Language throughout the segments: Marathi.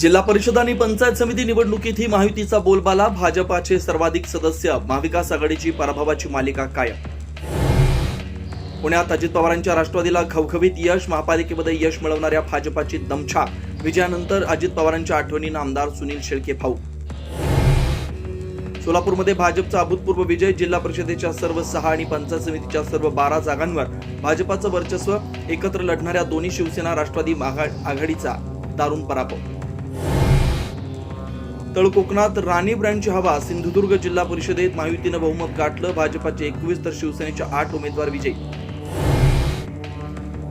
जिल्हा परिषद आणि पंचायत समिती निवडणुकीत ही महायुतीचा बोलबाला. भाजपाचे सर्वाधिक सदस्य महाविकास आघाडीची पराभवाची मालिका कायम. पुण्यात अजित पवारांच्या राष्ट्रवादीला खवखवीत यश महापालिकेमध्ये यश मिळवणाऱ्या भाजपाची दमछाक. विजयानंतर अजित पवारांच्या आठवणीनं आमदार सुनील शेळके भाऊ. सोलापूरमध्ये भाजपचा अभूतपूर्व विजय जिल्हा परिषदेच्या सर्व सहा आणि पंचायत समितीच्या सर्व बारा जागांवर भाजपाचं वर्चस्व एकत्र लढणाऱ्या दोन्ही शिवसेना राष्ट्रवादी आघाडीचा दारुण पराभव. तळ कोकणात राणी ब्रँडची हवा सिंधुदुर्ग जिल्हा परिषदेत महायुतीनं बहुमत गाठलं. भाजपाचे एकवीस तर शिवसेनेच्या आठ उमेदवार विजयी.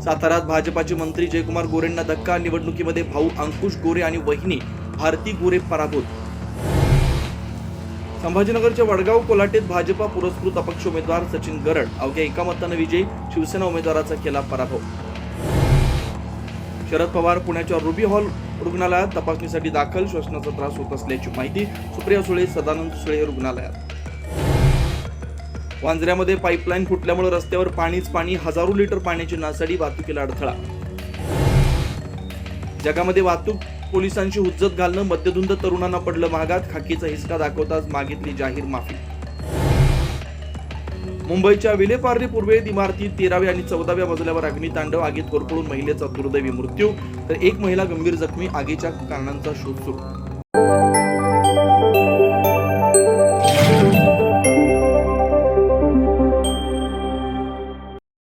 साताऱ्यात भाजपाचे मंत्री जयकुमार गोरेंना धक्का. निवडणुकीमध्ये भाऊ अंकुश गोरे आणि वहिनी भारती गोरे पराभूत. संभाजीनगरच्या वडगाव कोलाटेत भाजपा पुरस्कृत अपक्ष उमेदवार सचिन गरड. अवघ्या एका मतानं विजयी. शिवसेना उमेदवाराचा केला पराभव. शरद पवार पुण्याच्या रुबी हॉल रुग्णालयात तपासणीसाठी दाखल श्वसनाचा त्रास होत असल्याची माहिती सुप्रिया सुळे सदानंद सुळे रुग्णालयात. वांजऱ्यामध्ये पाईपलाईन फुटल्यामुळे रस्त्यावर पाणीच पाणी हजारो लिटर पाण्याची नासाडी वाहतुकीला अडथळा. जगामध्ये वाहतूक पोलिसांची हुज्जत घालणं मद्यधुंद तरुणांना पडलं महागात खाकीचा हिसका दाखवताच मागितली जाहीर माफी. मुंबईच्या विलेपार्ली पूर्वेत इमारतीत तेराव्या आणि चौदाव्या मजल्यावर अग्नितांडव आगीत होरपळून महिलेचा दुर्दैवी मृत्यू. तर एक महिला गंभीर जखमी आगीच्या कारणांचा शोध सुरू.